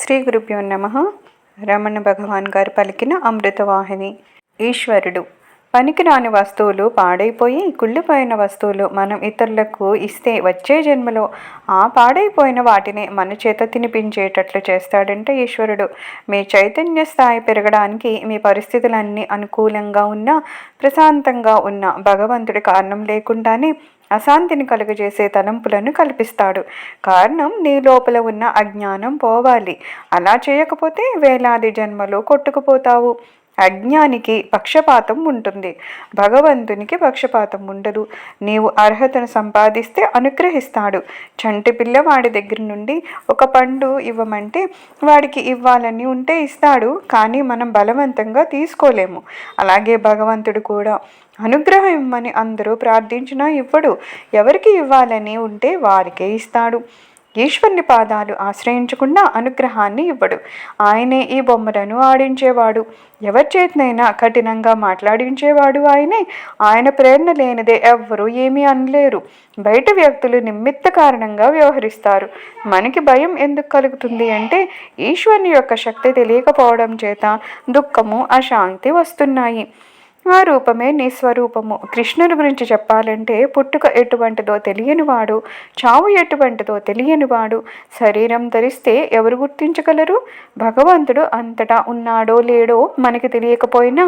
శ్రీ గురుభ్యో నమ. రమణ భగవాన్ గారు పలికిన అమృతవాహిని. ఈశ్వరుడు. పనికిరాని వస్తువులు పాడైపోయి కుళ్ళిపోయిన వస్తువులు మనం ఇతరులకు ఇస్తే వచ్చే జన్మలో ఆ పాడైపోయిన వాటిని మన చేత తినిపించేటట్లు చేస్తాడంటే ఈశ్వరుడు. మీ చైతన్య స్థాయి పెరగడానికి మీ పరిస్థితులన్నీ అనుకూలంగా ఉన్నా ప్రశాంతంగా ఉన్న భగవంతుడి కారణం లేకుండానే అశాంతిని కలుగజేసే తలంపులను కల్పిస్తాడు. కారణం నీ లోపల ఉన్న అజ్ఞానం పోవాలి. అలా చేయకపోతే వేలాది జన్మలో కొట్టుకుపోతావు. అజ్ఞానికి పక్షపాతం ఉంటుంది. భగవంతునికి పక్షపాతం ఉండదు. నీవు అర్హతను సంపాదిస్తే అనుగ్రహిస్తాడు. చంటి పిల్లవాడి దగ్గర నుండి ఒక పండు ఇవ్వమంటే వాడికి ఇవ్వాలని ఉంటే ఇస్తాడు. కానీ మనం బలవంతంగా తీసుకోలేము. అలాగే భగవంతుడు కూడా అనుగ్రహం ఇవ్వమని అందరూ ప్రార్థించినా ఇవ్వడు. ఎవరికి ఇవ్వాలని ఉంటే వారికే ఇస్తాడు. ఈశ్వరుని పాదాలు ఆశ్రయించకుండా అనుగ్రహాన్ని ఇవ్వడు. ఆయనే ఈ బొమ్మలను ఆడించేవాడు. ఎవరి చేతినైనా కఠినంగా మాట్లాడించేవాడు ఆయనే. ఆయన ప్రేరణ లేనిదే ఎవ్వరూ ఏమీ అనలేరు. బయట వ్యక్తులు నిమిత్త కారణంగా వ్యవహరిస్తారు. మనకి భయం ఎందుకు కలుగుతుంది అంటే ఈశ్వరుని యొక్క శక్తి తెలియకపోవడం చేత దుఃఖము అశాంతి వస్తున్నాయి. ఆ రూపమే నీ స్వరూపము. కృష్ణుని గురించి చెప్పాలంటే పుట్టుక ఎటువంటిదో తెలియనివాడు చావు ఎటువంటిదో తెలియనివాడు శరీరం ధరిస్తే ఎవరు గుర్తించగలరు? భగవంతుడు అంతటా ఉన్నాడో లేడో మనకి తెలియకపోయినా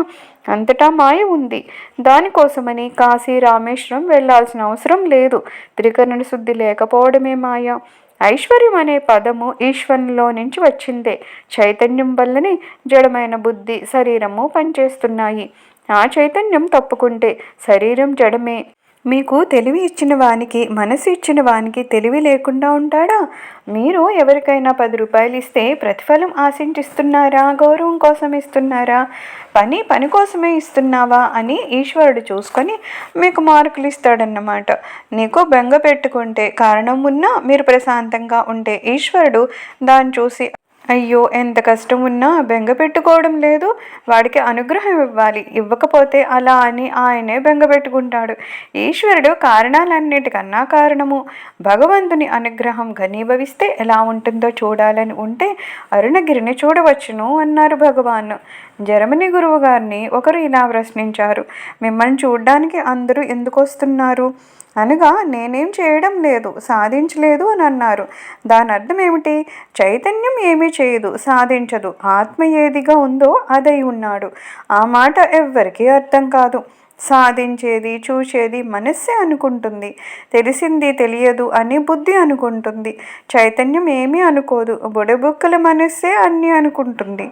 అంతటా మాయ ఉంది. దానికోసమని కాశీ రామేశ్వరం వెళ్ళాల్సిన అవసరం లేదు. త్రికరణ శుద్ధి లేకపోవడమే మాయ. ఐశ్వర్యం అనే పదము ఈశ్వరులో నుంచి వచ్చిందే. చైతన్యం వల్లనే జడమైన బుద్ధి శరీరము పనిచేస్తున్నాయి. నా చైతన్యం తప్పుకుంటే శరీరం జడమే. మీకు తెలివి ఇచ్చిన వానికి మనసు ఇచ్చిన వానికి తెలివి లేకుండా ఉంటాడా? మీరు ఎవరికైనా పది రూపాయలు ఇస్తే ప్రతిఫలం ఆశించిస్తున్నారా? గౌరవం కోసం ఇస్తున్నారా? పని పని కోసమే ఇస్తున్నావా అని ఈశ్వరుడు చూసుకొని మీకు మార్కులు ఇస్తాడన్నమాట. నీకు బెంగ పెట్టుకుంటే కారణం ఉన్నా మీరు ప్రశాంతంగా ఉంటే ఈశ్వరుడు దాన్ని చూసి అయ్యో ఎంత కష్టం ఉన్నా బెంగ పెట్టుకోవడం లేదు. వాడికి అనుగ్రహం ఇవ్వాలి. ఇవ్వకపోతే అలా అని ఆయనే బెంగ పెట్టుకుంటాడు. ఈశ్వరుడు కారణాలన్నిటికన్నా కారణము. భగవంతుని అనుగ్రహం ఘనీభవిస్తే ఎలా ఉంటుందో చూడాలని ఉంటే అరుణగిరిని చూడవచ్చును అన్నారు భగవాన్. జర్మనీ గురువు గారిని ఒకరు ఇలా ప్రశ్నించారు మిమ్మల్ని చూడ్డానికి అందరూ ఎందుకు వస్తున్నారు అనగా నేనేం చేయడం లేదు సాధించలేదు అని అన్నారు. దాని అర్థం ఏమిటి? చైతన్యం ఏమీ చేయదు సాధించదు. ఆత్మ ఏదిగా ఉందో అదై ఉన్నాడు. ఆ మాట ఎవ్వరికీ అర్థం కాదు. సాధించేది చూసేది మనస్సే అనుకుంటుంది. తెలిసింది తెలియదు అని బుద్ధి అనుకుంటుంది. చైతన్యం ఏమీ అనుకోదు. బుడబుక్కల మనస్సే అన్నీ అనుకుంటుంది.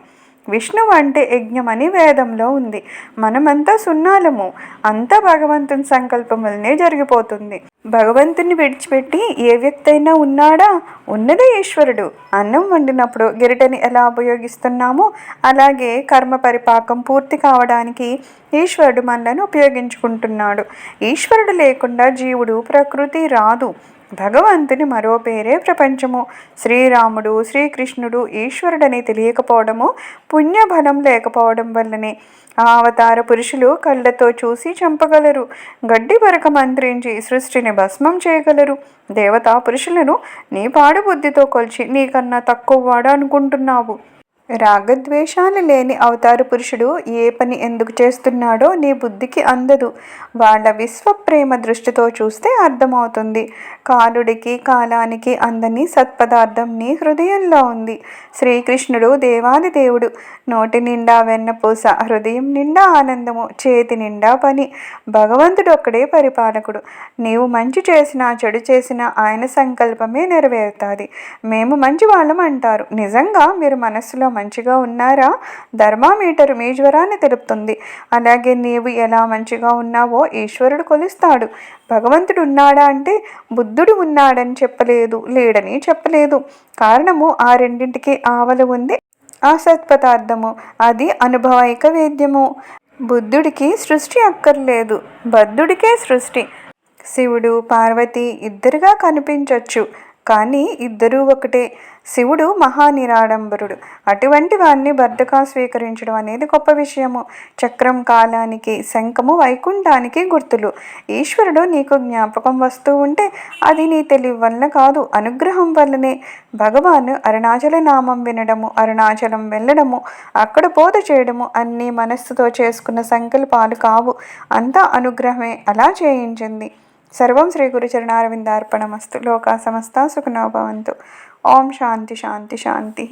విష్ణువు అంటే యజ్ఞం అని వేదంలో ఉంది. మనమంతా సున్నాలము. అంతా భగవంతుని సంకల్పం వల్లనే జరిగిపోతుంది. భగవంతుని విడిచిపెట్టి ఏ వ్యక్తి అయినా ఉన్నాడా? ఉన్నదే ఈశ్వరుడు. అన్నం వండినప్పుడు గిరిటని ఎలా ఉపయోగిస్తున్నామో అలాగే కర్మ పరిపాకం పూర్తి కావడానికి ఈశ్వరుడు మనలను ఉపయోగించుకుంటున్నాడు. ఈశ్వరుడు లేకుండా జీవుడు ప్రకృతి రాదు. భగవంతుని మరో పేరే ప్రపంచము. శ్రీరాముడు శ్రీకృష్ణుడు ఈశ్వరుడని తెలియకపోవడము పుణ్యబలం లేకపోవడం వల్లనే. ఆ అవతార పురుషులు కళ్ళతో చూసి చంపగలరు. గడ్డి వరక మంత్రించి సృష్టిని భస్మం చేయగలరు. దేవతా పురుషులను నీ పాడు బుద్ధితో కొలిచి నీకన్నా తక్కువ వాడు అనుకుంటున్నావు? రాగద్వేషాలు లేని అవతార పురుషుడు ఏ పని ఎందుకు చేస్తున్నాడో నీ బుద్ధికి అందదు. వాళ్ళ విశ్వప్రేమ దృష్టితో చూస్తే అర్థమవుతుంది. కాలుడికి కాలానికి అందని సత్పదార్థం నీ హృదయంలో ఉంది. శ్రీకృష్ణుడు దేవాది దేవుడు. నోటి నిండా వెన్నపూస హృదయం నిండా ఆనందము చేతి నిండా పని. భగవంతుడు ఒక్కడే పరిపాలకుడు. నీవు మంచి చేసినా చెడు చేసినా ఆయన సంకల్పమే నెరవేరుతుంది. మేము మంచి వాళ్ళం అంటారు. నిజంగా మీరు మనస్సులో మంచిగా ఉన్నారా? ధర్మామీటర్ మీ జ్వరాన్ని తెలుపుతుంది. అలాగే నీవు ఎలా మంచిగా ఉన్నావో ఈశ్వరుడు కొలుస్తాడు. భగవంతుడు ఉన్నాడా అంటే బుద్ధుడు ఉన్నాడని చెప్పలేదు లేడని చెప్పలేదు. కారణము ఆ రెండింటికి ఆవల ఉంది. ఆ సత్పదార్థము అది అనుభవైక వేద్యము. బుద్ధుడికి సృష్టి అక్కర్లేదు బద్ధుడికే సృష్టి. శివుడు పార్వతి ఇద్దరుగా కనిపించవచ్చు కానీ ఇద్దరూ ఒకటే. శివుడు మహానిరాడంబరుడు. అటువంటి వారిని భర్తగా స్వీకరించడం అనేది గొప్ప విషయము. చక్రం కాలానికి శంఖము వైకుంఠానికి గుర్తులు. ఈశ్వరుడు నీకు జ్ఞాపకం వస్తూ ఉంటే అది నీ తెలివి వల్ల కాదు అనుగ్రహం వల్లనే. భగవాన్ అరుణాచల నామం వినడము అరుణాచలం వెళ్ళడము అక్కడ బోధ చేయడము అన్నీ మనస్సుతో చేసుకున్న సంకల్పాలు కావు. అంతా అనుగ్రహమే. అలా చేయించింది. సర్వం శ్రీ గురుచరణారవిందార్పణమస్తు. లోకా సమస్త సుఖనోభవంతు ఓం శాంతి శాంతి శాంతి.